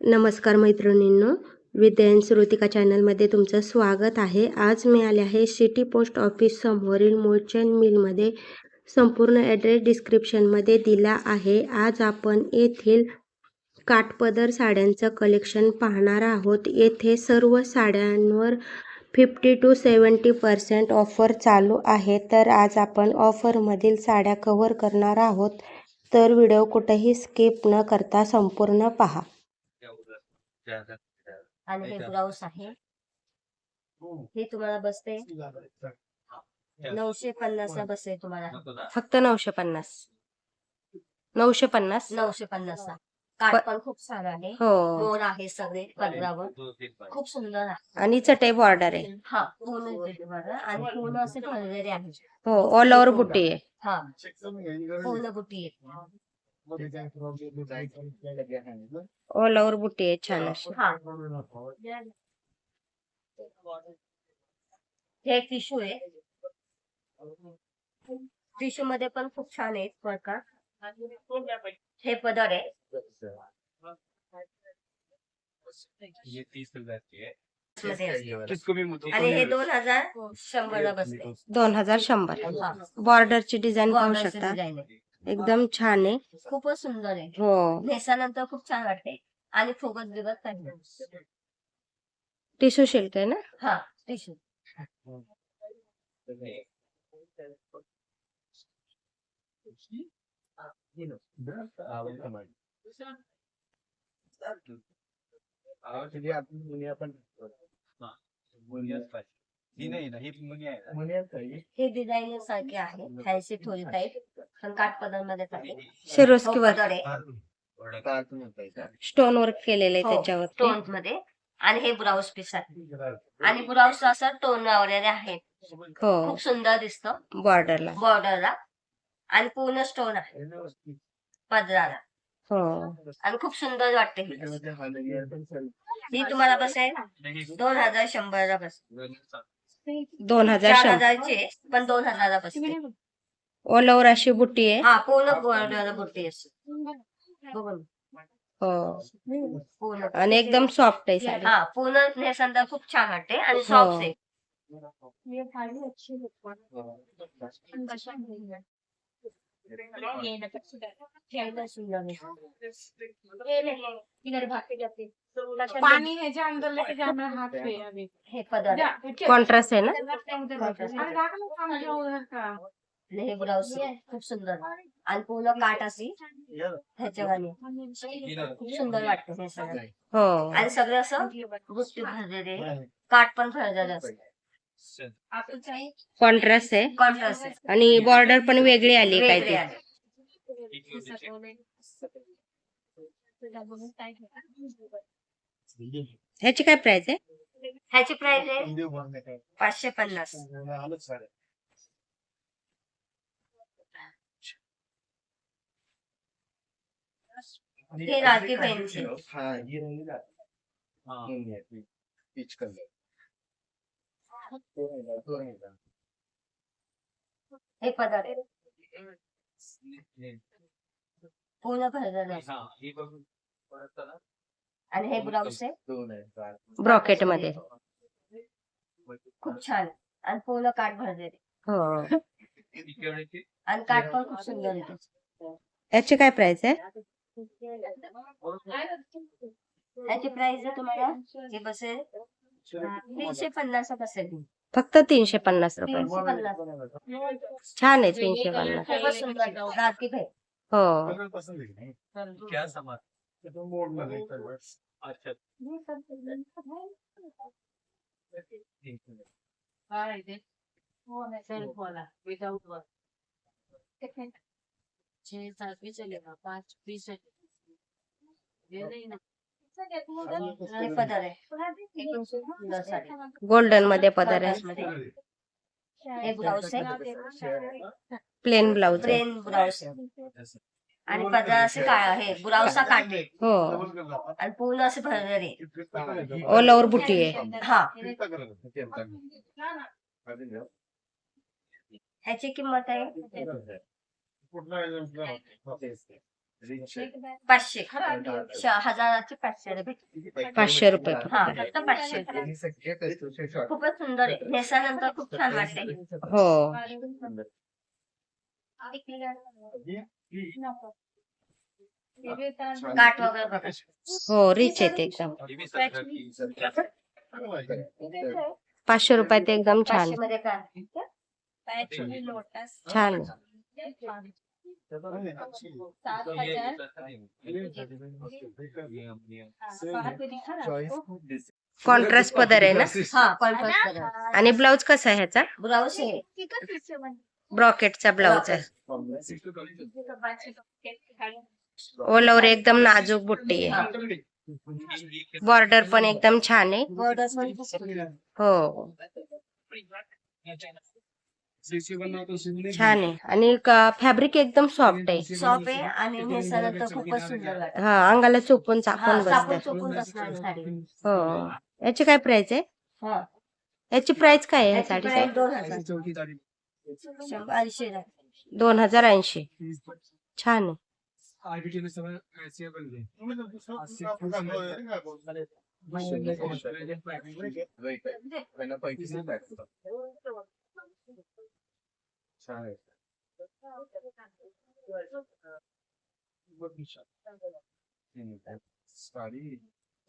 नमस्कार मैत्रिणींनो विद्यायन श्रुतिका चॅनलमध्ये तुमचं स्वागत आहे. आज मी आले आहे सिटी पोस्ट ऑफिस समोरील मोचन मिलमध्ये. संपूर्ण ॲड्रेस डिस्क्रिप्शनमध्ये दिला आहे. आज आपण येथील काठपदर साड्यांचं कलेक्शन पाहणार आहोत. येथे सर्व साड्यांवर fifty two seventy percent offer चालू आहे. तर आज आपण ऑफरमधील साड्या कव्हर करणार आहोत. तर व्हिडिओ कुठेही स्किप न करता संपूर्ण पहा. आणि हे ब्लाऊज आहे? हे. तुम्हाला बसते नऊशे पन्नास ला बसते तुम्हाला. फक्त नऊशे पन्नास. नऊशे पन्नास? नऊशे पन्नास ला काठ पण खूप छान आहे. हो. मोर आहे सगळे पदरावर खूप सुंदर आहे. आणि चटई बॉर्डर आहे. हा पूर्ण. आणि पूर्ण असे भरलेले आहे हो ऑल ओव्हर बुट्टी आहे. हा. पूर्ण बुटी आहे. ऑल ओव्हर बुट्टी आहे छान अशी हा टिश्यू आहे. टिश्यू मध्ये पण खूप छान आहेत प्रकार. हे पदर आहे. है आणि हे दोन हजार शंभर ला बसते दोन हजार शंभर. बॉर्डरची डिझाईन पाहू शकता. एकदम छान आहे. खूपच सुंदर आहे. हो. नेसानंतर खूप छान वाटते आणि फुगत बिगत काही नाही. टिश्यू आहे ना? हा टिश्यू ही नाही मुनिया आहे ना. हे डिझाईन सारखे आहे फॅन्सी थोडी टाईप पदर आहे. स्टोन वर्क केलेलं आहे हो, त्याच्यावर टोनमध्ये आणि हे ब्लाऊज पीस आहे. आणि ब्लाऊज असं टोन लावलेले आहे. हो. खूप सुंदर दिसतं. बॉर्डरला. बॉर्डरला. आणि पूर्ण स्टोन आहे. पदराला. हो. आणि खूप सुंदर वाटते ही. ही तुम्हाला बसेल. दोन हजार शंभर ला बस दोन हजार हजारची पण दोन हजारला बसते. ऑल ओव्हर अशी बुट्टी आहे हा पूर्ण बॉर्डर बुट्टी असते बघून हो पूर्ण आणि एकदम सॉफ्ट आहे साडी हा पूर्ण नेसंदा खूप छान वाटते आणि सॉफ्ट आहे आहे. पानी है जो अंदर लेके जाना है हाथ पे अभी हे जा, आहे. कॉन्ट्रास्ट आहे ना आणि हे ब्लाऊज खूप सुंदर. आणि पूर्ण काट अशी ह्याच्यावानी खूप सुंदर वाटतं हे सगळं. हो. आणि सगळं असं गुप्ती भरलेले. काट पण भरलेलं असतं. कॉन्ट्रास्ट आहे. कॉन्ट्रास्ट आहे. आणि बॉर्डर पण वेगळी आली काय ती. ह्याची काय प्राइस आहे? ह्याची प्राइस आहे पाचशे पन्नास. ही हाँ. हे पदर आहे. हाँ. आणि हे ब्लाऊज आहे. ब्रॉकेटमध्ये. खूप छान. आणि पूर्ण काठ भरलेले. हो? आणि काठ पण खूप सुंदर येते ह्याची काय प्राइस आहे? प्राइस तुम्हाला? हे बसेल. तीनशे पन्नास बसेल. फक्त तीनशे पन्नास रुपये. छान आहे तीनशे पन्नास. हो क्या सामान अच्छा. सेल्फ वाला विदाउट छह सात भी चलेगा पाँच भी चलेगा ये नहीं ना पदर आहे एकदम सुंदर साडी गोल्डनमध्ये पदर आहे आहे प्लेन ब्लाउज आहे प्लेन ब्लाऊज आहे आणि पदर असे काळा हे ब्लाऊजचा काठ आहे हो. आणि पूर्ण असे भरलेले. ऑल ओव्हर बुट्टी आहे. हा. ह्याची किंमत आहे? पाचशे. हजाराचे पाचशे भेटते पाचशे रुपये हा फक्त पाचशे. खूपच सुंदर आहे. नेसानंतर खूप छान वाटते हो. काठ वगैरे बघा. हो रिच आहेत एकदम. पाचशे रुपयात एकदम छान. पाचशे कॉन्ट्रास्ट पदर आहे ना? हा कॉन्ट्रास्ट कलर आणि ब्लाउज कसा आहे ह्याचा? ब्लाऊज आहे. ब्रॉकेटचा ब्लाउज आहे. ऑल ओव्हर एकदम नाजूक बुट्टी हा. आहे. बॉर्डर पण एकदम छान आहे. बॉर्डर. हो. छान आहे. आणि फॅब्रिक एकदम सॉफ्ट आहे. सॉफ्ट आहे आणि नेसानंतर खूपच सुंदर वाटत हा अंगाला चोपून चापून कापून बसते चोपून बसणार साडी. हो. याची काय प्राइस आहे? हा. याची प्राइस काय आहे साडीची price दोन हजार. ऐंशी हजार. ऐंशी. छान आहे साडी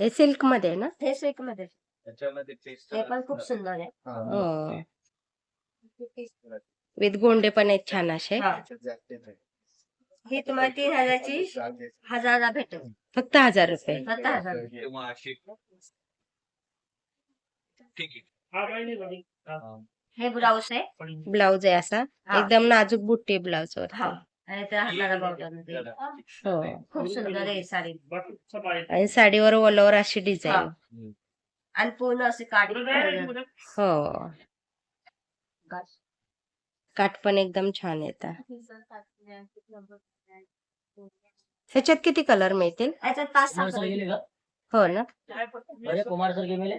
हे सिल्कमध्ये ना? हे सिल्कमध्ये त्याच्यामध्ये हे पण खूप सुंदर आहे. हो. विथ गोंडे पण आहेत छान असे. हा. ही तुम्हाला तीन हजाराची हजारला भेटेल. फक्त हजार रुपये. फक्त हजार. ठीक आहे हे. ब्लाऊज आहे. ब्लाउज आहे असा. हा. एकदम नाजूक बुट्टी ब्लाउज वर. हा. हो. खूप सुंदर आहे ही साडी. आणि साडीवर ऑल ओव्हर अशी डिझाईन आणि पूर्ण असे काढ हो. काठ. पण एकदम छान येतात ह्याच्यात किती कलर मिळतील? याच्यात पाच सहा. हो ना. कुमार सर के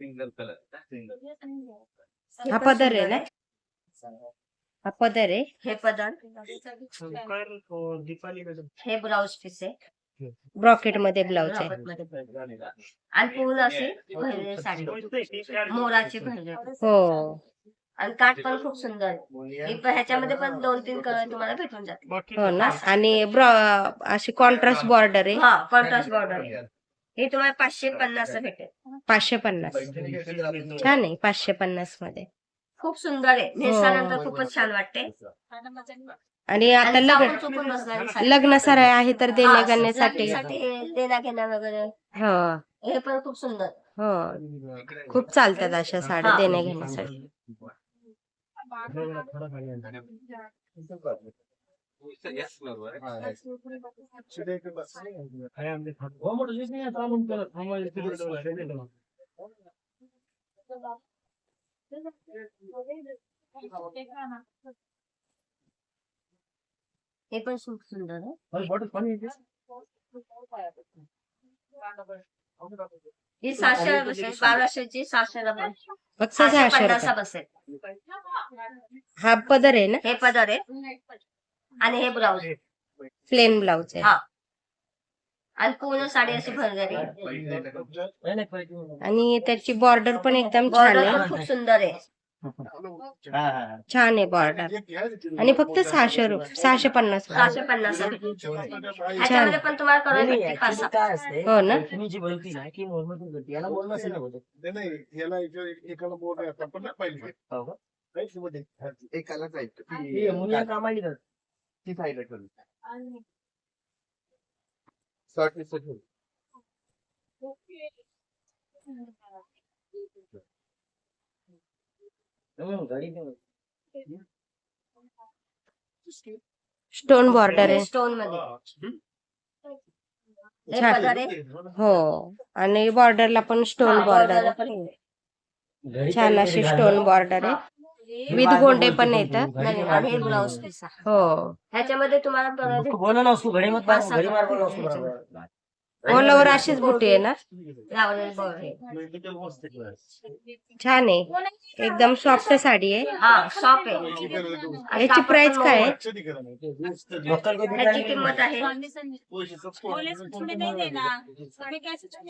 सिंगल कलर हा पदर आहे ना? हा पदर आहे. हे पदर. हे पीस आहे. ब्रॉकेटमध्ये ब्लाउज आहे. आणि भरलेली साडी. मोराची हो. आणि काठ पण खूप सुंदर आहे. हे पण ह्याच्यामध्ये पण दोन तीन कलर तुम्हाला भेटून जातील. हो ना? आणि ब्रॉ- अशी कॉन्ट्रास्ट बॉर्डर आहे. हा कॉन्ट्रास्ट बॉर्डर हे तुम्हाला पाचशे पन्नास भेटेल. पाचशे पन्नास. छान आहे पाचशे पन्नासमध्ये खूप सुंदर आहे. नेसानंतर खूपच छान वाटते. आणि आता लग्न. लग्न सराय आहे तर देण्या हा, हे देण्या घेण्या वगैरे. हो. हे पण खूप सुंदर. हो. खूप चालतात अशा साड्या हा. देण्या घेण्यासाठी. हे पण खूप सुंदर है सहाशे बसेल बाराशेची सहाशेला फक्त सहाशे पन्नासला बसेल हा पदर आहे ना हे पदर आहे आणि हे ब्लाऊज. प्लेन ब्लाउज आहे. हा. आणि पूर्ण साडी अशी भरलेली? मैंने आणि त्याची बॉर्डर पण एकदम छान बॉर्डर आहे. पण खूप सुंदर आहे. छान आहे बॉर्डर आणि फक्त सहाशे रुपये सहाशे पन्नास रुपये. सहाशे पन्नास ह्याच्यामध्ये पण तुम्हाला कलर भेटतील पाच सहा काय असते हो ना? तुम्ही जी बोलती ना की मोहम्मद बोलती. याला बोलणं असेल ना बोलत. का? एकालाच ऐकतो मुनिया कामाली कर. ती साईडला करू शॉर्ट लिस्ट ठेवू. हम्म, गाडी में स्टोन बॉर्डर आहे. स्टोनमध्ये. हे हो आणि बॉर्डरला पण स्टोन बॉर्डर हे. छान अशी स्टोन बॉर्डर आहे. विथ गोंडे पण येतात आणि हे ब्लाऊज पीस आहे. हो ह्याच्यामध्ये तुम्हाला. बोला ना घड़ी मत घड़ी मार बोला. ऑल ओव्हर अशीच बुटी आहे ना. छान आहे एकदम सॉफ्ट साडी आहे हा आहे याची प्राइस पण काय आहे लोकल किंमत आहे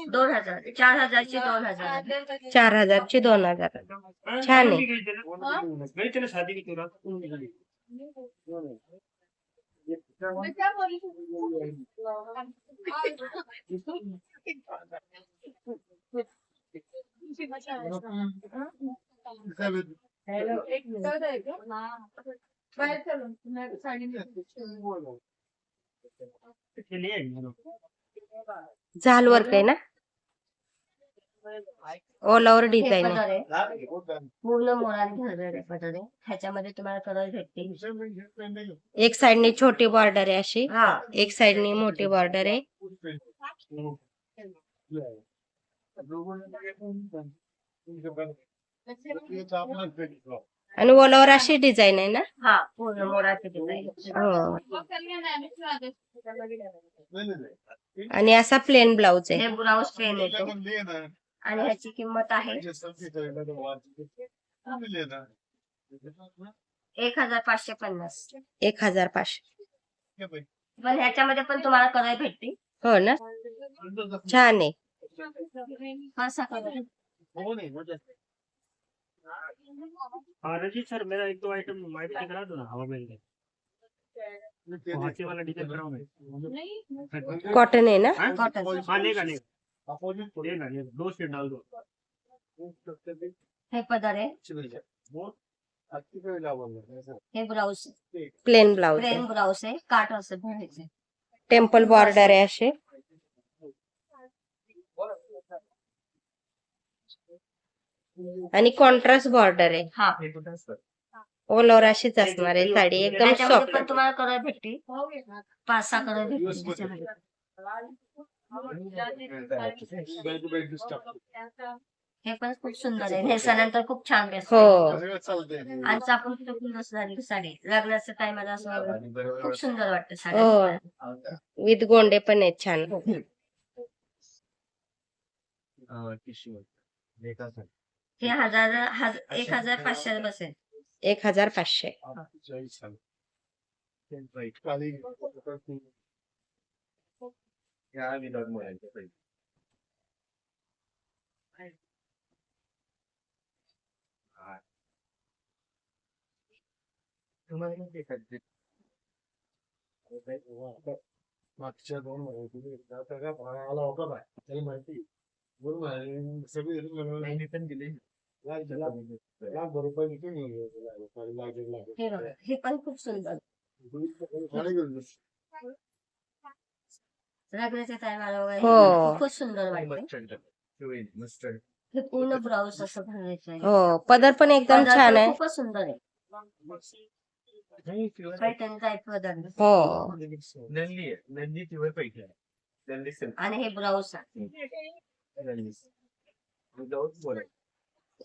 दोन हज़ार चार हजारची दोन हज़ार। चार हजारची दोन हज़ार। छान आहे झाल वर्क आहे ना? ऑल ओव्हर हे डिझाईन आहे. आहे. पूर्ण मोरात घाललेले पदर आहे. ह्याच्यामध्ये तुम्हाला कलर भेटतील. एक साइडने छोटी बॉर्डर आहे अशी. हा. एक साइडने मोठी बॉर्डर आहे. आणि ऑल ओव्हर अशी डिझाईन आहे ना? हा पूर्ण मोराची डिझाईन हो. आणि असा प्लेन ब्लाउज आहे. हे ब्लाऊज पेन येतो आणि ह्याची किंमत आहे एक हजार पाचशे पन्नास. एक हजार पाचशे. पण ह्याच्यामध्ये पण तुम्हाला कलर भेटतील. हो ना? छान आहे. कसा कलर? हाँ सर मेरा एक दो आइटम करा दो ना हवा में हाथी वाला डिजाइन कराओ मैं कॉटन आहे ना? हाँ? कॉटन हाँ लेगा लेगा लेगा दो शेड डाल दो हे पदर आहे हे ब्लाऊज प्लेन ब्लाउज प्लेन आहे ब्लाऊज आहे काट असं भरायचे टेम्पल बॉर्डर आहे असे आणि कॉन्ट्रास्ट बॉर्डर आहे हा ऑल ओव्हर अशीच असणार आहे साडी एकदम सॉफ्ट पण तुम्हाला कलर भेटतील पाच सहा कलर भेटतील. हे पण खूप सुंदर आहे. नेसल्यानंतर खूप छान दिसतं हो. आणि आपण कुठे झाली साडी लग्नाच्या टायमाला असं खूप सुंदर वाटतं साडी. हो. विथ गोंडे पण आहेत छान. हे हजार हज- एक हजार पाचशे बसेल. एक हजार पाचशे. मागच्या दोन महिन्यापूर्वी आता का भाडा आला होता ना त्याला माहिती दोन महिने सगळे पण दिले लाख लाख रुपये निघून गेले त्याला. साडे लाख दीड लाख हे बघा हे पण खूप सुंदर साडी घेऊन जा. लग्नाच्या टायमाला वगैरे हो. खूपच सुंदर वाटते. हे पूर्ण ब्लाऊज असं भरायचं आहे. हो पदर पण एकदम पदर छान पण आहे. खूपच सुंदर आहे. पैठणी टाईप पदर हो. नंदी आहे. नंदी पिवळे पैसे आहे. नंदी सिल्क आणि हे ब्लाऊज नंदी.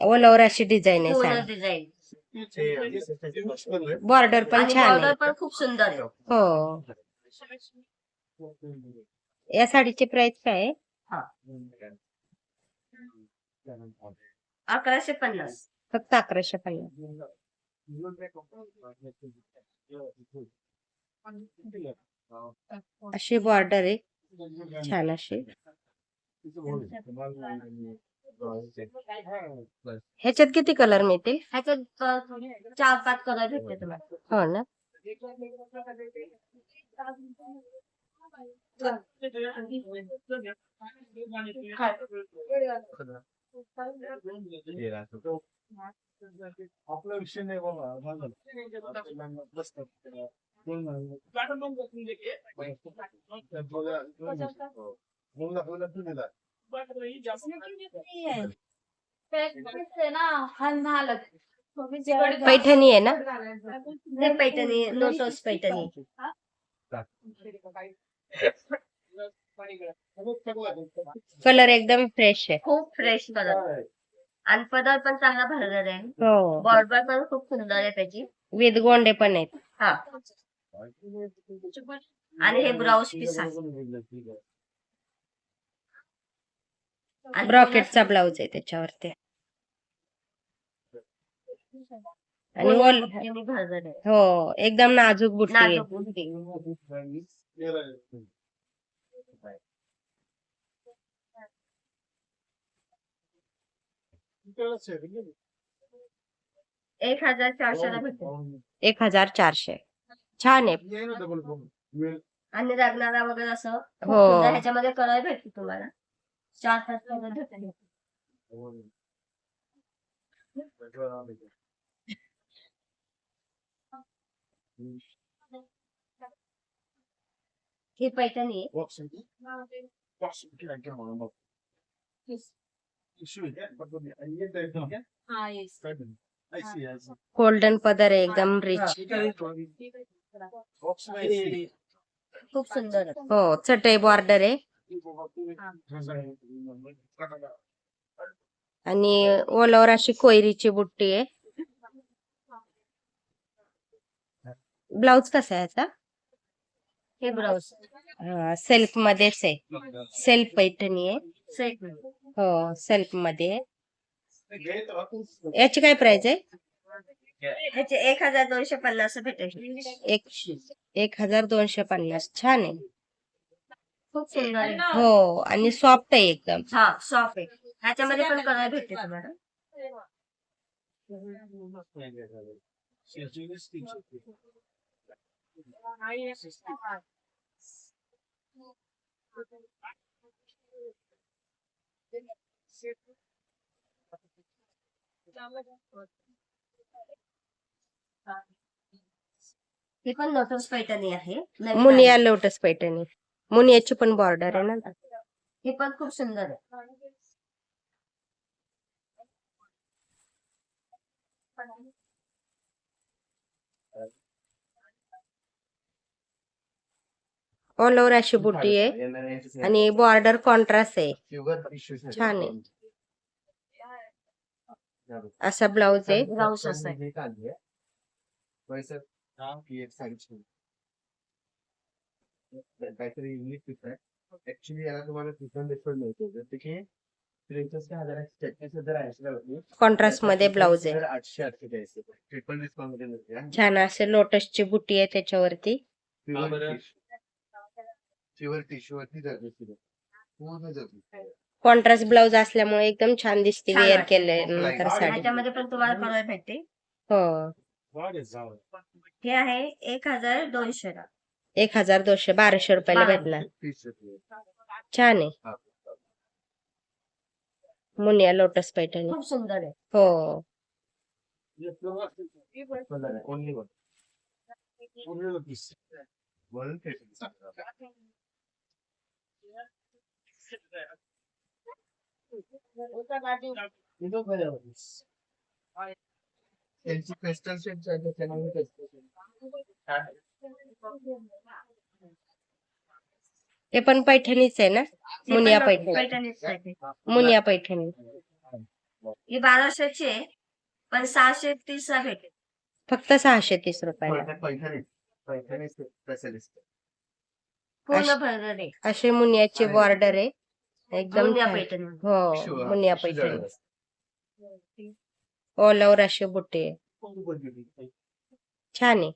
ओव्हर अशी डिझाईन आहे पूर्ण डिझाईन बॉर्डर पण आणि छान बॉर्डर पण खूप सुंदर आहे. हो. या साडीची प्राइस काय आहे? अकराशे पन्नास. फक्त अकराशे पन्नास. अशी बॉर्डर आहे. छान अशी. ह्याच्यात किती कलर मिळतील ह्याच्यात चार पाच कलर भेटते तुम्हाला. हो ना. आपला विषय नाही बाबा. पैठणी आहे. ना हे पैठणी लोटस पैठणी कलर एकदम फ्रेश आहे. खूप फ्रेश कलर. आणि पदर पण चांगला भरलेला आहे. हो. बॉर्डर पण खूप सुंदर आहे त्याची. विथ गोंडे पण आहेत. हा. आणि हे ब्लाऊज पीस आहे. ब्रॉकेटचा ब्लाउज आहे त्याच्यावरती. आणि. हो एकदम नाजूक बुट्टी. एक हजार चारशेला भेटेल एक हजार चारशे छान आहे आणि लग्नाला वगैरे असं खूप हो. सुंदर ह्याच्यामध्ये कलर भेटते तुम्हाला चार पाच कलर भेटते ही पैठणी आहे. हा येस गोल्डन पदर आहे एकदम रिच खूप सुंदर. आहे. हो चटई बॉर्डर आहे. आणि ओलावर अशी कोयरीची बुट्टी आहे. ब्लाउज कसा आहे याचा? हे ब्लाऊज सेल्फ मध्येच आहे. सेल्फ पैठणी आहे. हो सेल्फमध्ये आहे. याची काय प्राइस आहे? ह्याचे एक हजार दोनशे पन्नास भेटेल एक एक हजार दोनशे पन्नास. छान आहे. खूप सुंदर आहे. हो आणि सॉफ्ट आहे एकदम. हा सॉफ्ट आहे. ह्याच्यामध्ये पण कलर भेटते तुम्हाला. ही पण लोटस पैठणी आहे. मुनिया. लोटस पैठणी. मुनियाची पण बॉर्डर आहे ना. ही पण खूप सुंदर आहे. ऑल ओव्हर अशी बुट्टी आहे. आणि बॉर्डर कॉन्ट्रास्ट आहे. छान आहे. असा ब्लाउज आहे. ब्लाऊज असं आहे. काहीतरी युनिक दिसत आहे. ऍक्च्युली याला तुम्हाला डिफरंट डिफरंट मिळते जसं की त्रेचाळीस हजाराची चटणी जर ऐंशी होती कॉन्ट्रास्टमध्ये ब्लाउज आहे. आठशे अठ्ठेचाळीस ट्रिपल डिस्काउंटमध्ये मिळते. छान असे लोटसची बुट्टी आहे त्याच्यावरती. प्युअर प्युअर टिश्यू वरती जर्दी पूर्ण जर्दी कॉन्ट्रास्ट ब्लाउज असल्यामुळे एकदम छान दिसते छान वेअर वाटते. केल्यानंतर साडी. ह्याच्यामध्ये पण तुम्हाला कलर भेटते हो. हे आहे एक हजार दोनशे ला. एक हजार दोनशे बाराशे रुपयाला. भेटणार. तीस छान आहे. मुनिया लोटस पैठणी. खूप सुंदर आहे. हो. Only one only piece. One त्यांची आहे त्याच्यामुळे हे पण पैठणीच आहे ना? हे मुनिया पण पैठणी. पैठणीच आहे. मुनिया पैठणी. ही बाराशेची आहे पण सहाशे तीस ला भेटेल. फक्त सहाशे तीस रुपयाला. अशी मुनियाची बॉर्डर आहे. एकदम. पैठणी हो मुनिया पैठणी. ऑल ओव्हर अशी बुट्टी. आहे छान आहे.